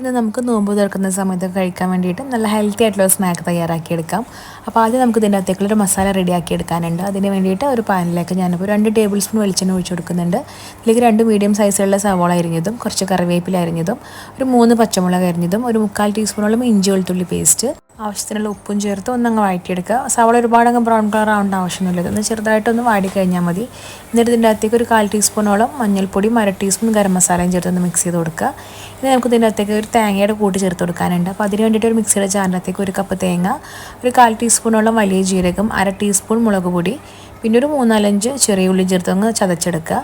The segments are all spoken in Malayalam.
ഇന്ന് നമുക്ക് നോമ്പ് തുറക്കുന്ന സമയത്ത് കഴിക്കാൻ വേണ്ടിയിട്ട് നല്ല ഹെൽത്തി ആയിട്ടുള്ള സ്നാക്ക് തയ്യാറാക്കിയെടുക്കാം. അപ്പോൾ ആദ്യം നമുക്ക് ഇതിന്റെ അകത്തേക്കുള്ള ഒരു മസാല റെഡിയാക്കി എടുക്കാനുണ്ട്. അതിന് വേണ്ടിയിട്ട് ഒരു പാനിലേക്ക് ഞാനിപ്പോൾ രണ്ട് ടേബിൾ സ്പൂൺ വെളിച്ചെണ്ണ ഒഴിച്ചു കൊടുക്കുന്നുണ്ട്. ഇതിലേക്ക് രണ്ട് മീഡിയം സൈസിലുള്ള സവോള അരിഞ്ഞതും കുറച്ച് കറിവേപ്പില അരിഞ്ഞതും ഒരു മൂന്ന് പച്ചമുളക് അരിഞ്ഞതും ഒരു മുക്കാൽ ടീസ്പൂണോളം ഇഞ്ചി വെളുത്തുള്ളി പേസ്റ്റ് ആവശ്യത്തിനുള്ള ഉപ്പും ചേർത്ത് ഒന്നങ്ങ് വഴറ്റിയെടുക്കുക സവള ഒരുപാടങ്ങ് ബ്രൗൺ കളർ ആവേണ്ട ആവശ്യമൊന്നുമില്ല. ഒന്ന് ചെറുതായിട്ടൊന്ന് വാടിക്കഴിഞ്ഞാൽ മതി. എന്നിട്ട് ഇതിന്റെ അകത്തേക്ക് ഒരു കാൽ ടീസ്പൂണോളം മഞ്ഞൾപ്പൊടിയും അര ടീസ്പൂൺ ഗരം മസാലയും ചേർത്ത് ഒന്ന് മിക്സ് ചെയ്ത് കൊടുക്കുക. ഇനി നമുക്ക് ഇതിന്റെ അകത്തേക്ക് ഒരു തേങ്ങയുടെ കൂട്ട് ചേർത്ത് കൊടുക്കാനുണ്ട്. അപ്പോൾ അതിന് വേണ്ടിയിട്ട് ഒരു മിക്സിയുടെ ജാറിനകത്തേക്ക് ഒരു കപ്പ് തേങ്ങ ഒരു കാൽ ടീസ്പൂണോളം വലിയ ജീരകം അര ടീസ്പൂൺ മുളക് പൊടി പിന്നെ ഒരു മൂന്നാലഞ്ച് ചെറിയ ഉള്ളി ചേർത്ത് അങ്ങ് ചതച്ചെടുക്കുക.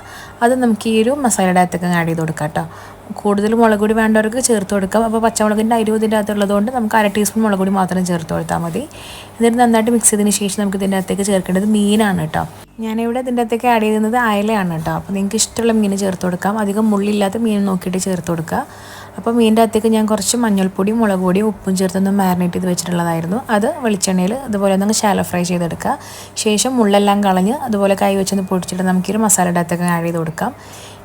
അത് നമുക്ക് ഈ ഒരു മസാലയുടെ അകത്തേക്ക് ആഡ് ചെയ്ത് കൊടുക്കാം കേട്ടോ. കൂടുതൽ മുളക് പൊടി വേണ്ടവർക്ക് ചേർത്ത് കൊടുക്കാം. അപ്പോൾ പച്ചമുളകിന്റെ അരിവ് ഇതിന്റെ അകത്തുള്ളതുകൊണ്ട് നമുക്ക് അര ടീസ്പൂൺ മുളക് പൊടി മാത്രം ചേർത്ത് കൊടുത്താൽ മതി. എന്നിട്ട് നന്നായിട്ട് മിക്സ് ചെയ്തതിന് ശേഷം നമുക്ക് ഇതിന്റെ അകത്തേക്ക് ചേർക്കേണ്ടത് മീനാണ് കേട്ടോ. ഞാനിവിടെ ഇതിന്റെ അകത്തേക്ക് ആഡ് ചെയ്യുന്നത് അയലയാണ് കേട്ടോ. അപ്പോൾ നിങ്ങൾക്ക് ഇഷ്ടമുള്ള മീൻ ചേർത്ത് കൊടുക്കാം. അധികം മുള്ളില്ലാത്ത മീൻ നോക്കിയിട്ട് ചേർത്ത് കൊടുക്കുക. അപ്പോൾ മീനിന്റെ അകത്തേക്ക് ഞാൻ കുറച്ച് മഞ്ഞൾപ്പൊടി മുളക് പൊടിയും ഉപ്പും ചേർത്തൊന്ന് മാരിനേറ്റ് ചെയ്ത് വെച്ചിട്ടുള്ളതായിരുന്നു. അത് വെളിച്ചെണ്ണയിൽ അതുപോലെ ഒന്ന് ശാലോ ഫ്രൈ ചെയ്തെടുക്കുക. ശേഷം മുള്ളെല്ലാം കളഞ്ഞ് അതുപോലെ കൈ വെച്ചൊന്ന് പൊടിച്ചിട്ട് നമുക്കൊരു മസാലയുടെ അകത്തേക്ക് ആഡ് ചെയ്ത് കൊടുക്കാം.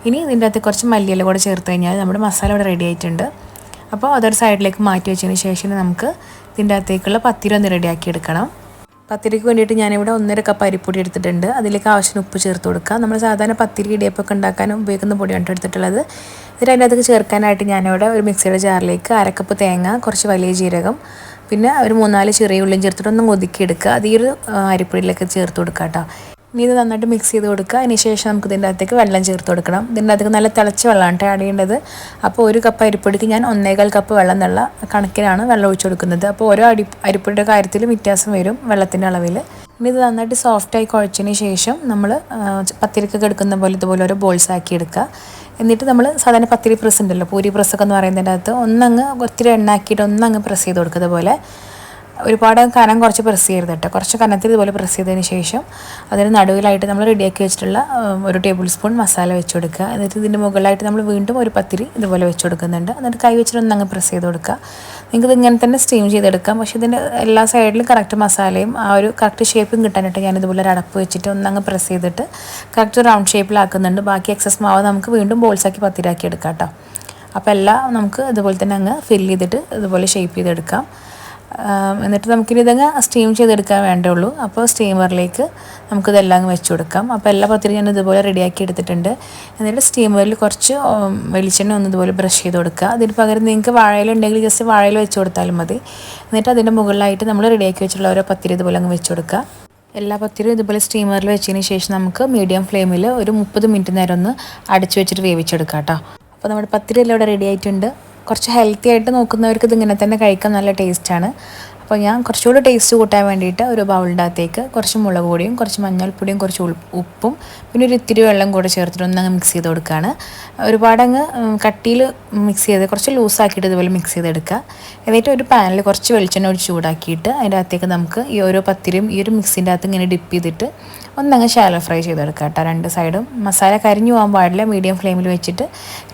ഇനി ഇതിന്റെ അകത്ത് കുറച്ച് മല്ലിയില കൂടെ ചേർത്ത് കഴിഞ്ഞാൽ നമ്മുടെ മസാല ഇവിടെ റെഡി ആയിട്ടുണ്ട്. അപ്പോൾ അതൊരു സൈഡിലേക്ക് മാറ്റി വെച്ചതിന് ശേഷം നമുക്ക് ഇതിന്റെ അകത്തേക്കുള്ള പത്തിരി ഒന്ന് റെഡിയാക്കി എടുക്കണം. പത്തിരിക്ക് വേണ്ടിയിട്ട് ഞാനിവിടെ ഒന്നര കപ്പ് അരിപ്പൊടി എടുത്തിട്ടുണ്ട്. അതിലേക്ക് ആവശ്യത്തിന് ഉപ്പ് ചേർത്ത് കൊടുക്കുക നമ്മൾ സാധാരണ പത്തിരി ഇടിയപ്പൊക്കെ ഉണ്ടാക്കാനും ഉപയോഗിക്കുന്ന പൊടിയാണ് എടുത്തിട്ടുള്ളത്. എന്നിട്ട് അതിന്റെ അകത്ത് ചേർക്കാനായിട്ട് ഞാനിവിടെ ഒരു മിക്സിയുടെ ജാറിലേക്ക് അരക്കപ്പ് തേങ്ങ കുറച്ച് വലിയ ജീരകം പിന്നെ ഒരു മൂന്നാൽ ചെറിയ ഉള്ളിയും ചേർത്തിട്ട് ഒന്ന് ഒതുക്കിയെടുക്കുക അത് ഈ ഒരു അരിപ്പൊടിയിലേക്ക് ചേർത്ത് കൊടുക്കുക കേട്ടോ. ഇനി ഇത് നന്നായിട്ട് മിക്സ് ചെയ്ത് കൊടുക്കുക. അതിനുശേഷം നമുക്ക് ഇതിന്റെ അകത്തേക്ക് വെള്ളം ചേർത്ത് കൊടുക്കണം. ഇതിന്റെ അകത്തേക്ക് നല്ല തിളച്ച വെള്ളമാണ് ആഡ് ചെയ്യേണ്ടത്. അപ്പോൾ ഒരു കപ്പ് അരിപ്പൊടിക്ക് ഞാൻ ഒന്നേകാൽ കപ്പ് വെള്ളം എന്നുള്ള കണക്കിലാണ് വെള്ളം ഒഴിച്ചു കൊടുക്കുന്നത്. അപ്പോൾ ഓരോ അരി അരിപ്പൊടിയുടെ കാര്യത്തിൽ വ്യത്യാസം വരും വെള്ളത്തിന്റെ അളവിൽ. ഇനി ഇത് നന്നായിട്ട് സോഫ്റ്റായി കുഴച്ചതിന് ശേഷം നമ്മൾ പത്തിരിക്കൊക്കെ എടുക്കുന്ന പോലെ ഇതുപോലെ ഓരോ ബോൾസ് ആക്കി എടുക്കുക. എന്നിട്ട് നമ്മൾ സാധാരണ പത്തിരി പ്രസ് ഉണ്ടല്ലോ പൂരി പ്രസ്സൊക്കെ എന്ന് പറയുന്നതിന്റെ അകത്ത് ഒന്നങ്ങ് ഒത്തിരി എണ്ണാക്കിയിട്ട് ഒന്നങ്ങ് പ്രസ് ചെയ്ത് കൊടുക്കുന്നത് പോലെ ഒരുപാട് കനം കുറച്ച് പ്രസ് ചെയ്യരുത് കേട്ടോ. കുറച്ച് കനത്തിൽ ഇതുപോലെ പ്രസ് ചെയ്തതിന് ശേഷം അതിന് നടുവിലായിട്ട് നമ്മൾ റെഡിയാക്കി വെച്ചിട്ടുള്ള ഒരു ടേബിൾ സ്പൂൺ മസാല വെച്ച് കൊടുക്കുക. എന്നിട്ട് ഇതിന്റെ മുകളിലായിട്ട് നമ്മൾ വീണ്ടും ഒരു പത്തിരി ഇതുപോലെ വെച്ച് കൊടുക്കുന്നുണ്ട്. എന്നിട്ട് കൈ വെച്ചിട്ട് അങ്ങ് പ്രസ് ചെയ്ത് കൊടുക്കുക. നിങ്ങൾക്ക് ഇങ്ങനെ തന്നെ സ്റ്റീം ചെയ്തെടുക്കാം. പക്ഷേ ഇതിന്റെ എല്ലാ സൈഡിലും കറക്റ്റ് മസാലയും ആ ഒരു കറക്റ്റ് ഷേപ്പും കിട്ടാനായിട്ട് ഞാൻ ഇതുപോലെ ഒരു അടപ്പ് വെച്ചിട്ട് ഒന്നങ്ങ് പ്രസ് ചെയ്തിട്ട് കറക്റ്റ് റൗണ്ട് ഷേപ്പിലാക്കുന്നുണ്ട് ബാക്കി എക്സസ് മാവ് നമുക്ക് വീണ്ടും ബോൾസാക്കി പത്തിരാക്കി എടുക്കാം കേട്ടോ. അപ്പോൾ എല്ലാം നമുക്ക് ഇതുപോലെ തന്നെ അങ്ങ് ഫില്ല് ചെയ്തിട്ട് ഇതുപോലെ ഷേപ്പ് ചെയ്തെടുക്കാം. എന്നിട്ട് നമുക്കിനി ഇതങ്ങ് സ്റ്റീം ചെയ്തെടുക്കാൻ വേണ്ടുള്ളൂ അപ്പോൾ സ്റ്റീമറിലേക്ക് നമുക്കിതെല്ലാം വെച്ച് കൊടുക്കാം അപ്പോൾ എല്ലാ പത്തിരി ഞാൻ ഇതുപോലെ റെഡിയാക്കി എടുത്തിട്ടുണ്ട്. എന്നിട്ട് സ്റ്റീമറിൽ കുറച്ച് വെളിച്ചെണ്ണ ഒന്ന് ഇതുപോലെ ബ്രഷ് ചെയ്ത് കൊടുക്കുക. അതിന് പകരം നിങ്ങൾക്ക് വാഴയില ഉണ്ടെങ്കിൽ ജസ്റ്റ് വാഴയിൽ വെച്ച് കൊടുത്താലും മതി. എന്നിട്ട് അതിന്റെ മുകളിലായിട്ട് നമ്മൾ റെഡിയാക്കി വെച്ചുള്ള ഓരോ പത്തിരി ഇതുപോലെ അങ്ങ് വെച്ച് കൊടുക്കുക. എല്ലാ പത്തിരിയും ഇതുപോലെ സ്റ്റീമറിൽ വെച്ചതിന് ശേഷം നമുക്ക് മീഡിയം ഫ്ലെയിമിൽ ഒരു മുപ്പത് മിനിറ്റ് നേരം ഒന്ന് അടച്ചു വെച്ചിട്ട് വേവിച്ചെടുക്കാം കേട്ടോ. അപ്പോൾ നമ്മുടെ പത്തിരി എല്ലാം ഇവിടെ റെഡി ആയിട്ടുണ്ട്. കുറച്ച് ഹെൽത്തി ആയിട്ട് നോക്കുന്നവർക്ക് ഇതിങ്ങനെ തന്നെ കഴിക്കാൻ നല്ല ടേസ്റ്റാണ് അപ്പോൾ ഞാൻ കുറച്ചുകൂടി ടേസ്റ്റ് കൂട്ടാൻ വേണ്ടിയിട്ട് ഒരു ബൗളിന്റെ അകത്തേക്ക് കുറച്ച് മുളക് പൊടിയും കുറച്ച് മഞ്ഞൾപ്പൊടിയും കുറച്ച് ഉപ്പും പിന്നെ ഒരു ഇത്തിരി വെള്ളം കൂടെ ചേർത്തിട്ട് ഒന്നങ്ങ് മിക്സ് ചെയ്ത് കൊടുക്കുകയാണ് ഒരുപാടങ്ങ് കട്ടിയിൽ മിക്സ് ചെയ്ത് കുറച്ച് ലൂസാക്കിയിട്ട് ഇതുപോലെ മിക്സ് ചെയ്തെടുക്കുക എന്നിട്ട് ഒരു പാനിൽ കുറച്ച് വെളിച്ചെണ്ണ ഒഴിച്ച് ചൂടാക്കിയിട്ട് അതിന്റെ അകത്തേക്ക് നമുക്ക് ഈ ഓരോ പത്തിരിയും ഈ ഒരു മിക്സിന്റെ അകത്ത് ഇങ്ങനെ ഡിപ്പ് ചെയ്തിട്ട് ഒന്നങ്ങ് ഷാലോ ഫ്രൈ ചെയ്തെടുക്കുക കേട്ടോ. രണ്ട് സൈഡും മസാല കരിഞ്ഞു പോകാൻ പാടില്ല. മീഡിയം ഫ്ലെയിമിൽ വെച്ചിട്ട്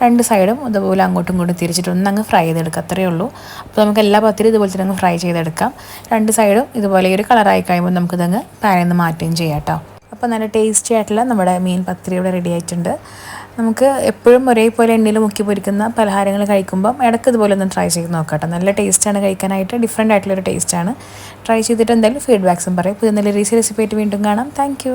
രണ്ട് സൈഡും ഇതുപോലെ അങ്ങോട്ടും ഇങ്ങോട്ടും തിരിച്ചിട്ട് ഒന്നങ്ങ് ഫ്രൈ ചെയ്തെടുക്കുക അത്രയേ ഉള്ളൂ. അപ്പോൾ നമുക്ക് എല്ലാ പത്തിരി ഇതുപോലെ തന്നെ അങ്ങ് ഫ്രൈ ചെയ്തെടുക്കാം. രണ്ട് സൈഡും ഇതുപോലെ ഒരു കളറായി കഴിയുമ്പോൾ നമുക്കിതങ്ങ് പാനിൽ നിന്ന് മാറ്റുകയും ചെയ്യാം കേട്ടോ അപ്പോൾ നല്ല ടേസ്റ്റി ആയിട്ടുള്ള നമ്മുടെ മീൻ പത്തിരി ഇവിടെ റെഡി ആയിട്ടുണ്ട്. നമുക്ക് എപ്പോഴും ഒരേപോലെ എണ്ണയിൽ മുക്കി പൊരിക്കുന്ന പലഹാരങ്ങൾ കഴിക്കുമ്പം ഇടയ്ക്ക് ഇതുപോലെ ഒന്ന് ട്രൈ ചെയ്ത് നോക്കട്ടെ നല്ല ടേസ്റ്റാണ് കഴിക്കാനായിട്ട് ഡിഫറെന്റ് ആയിട്ടുള്ളൊരു ടേസ്റ്റാണ് ട്രൈ ചെയ്തിട്ട് എന്തായാലും ഫീഡ്ബാക്സും പറയും. പുതിയ നല്ല റീസി റെസിപ്പി ആയിട്ട് വീണ്ടും കാണാം. താങ്ക്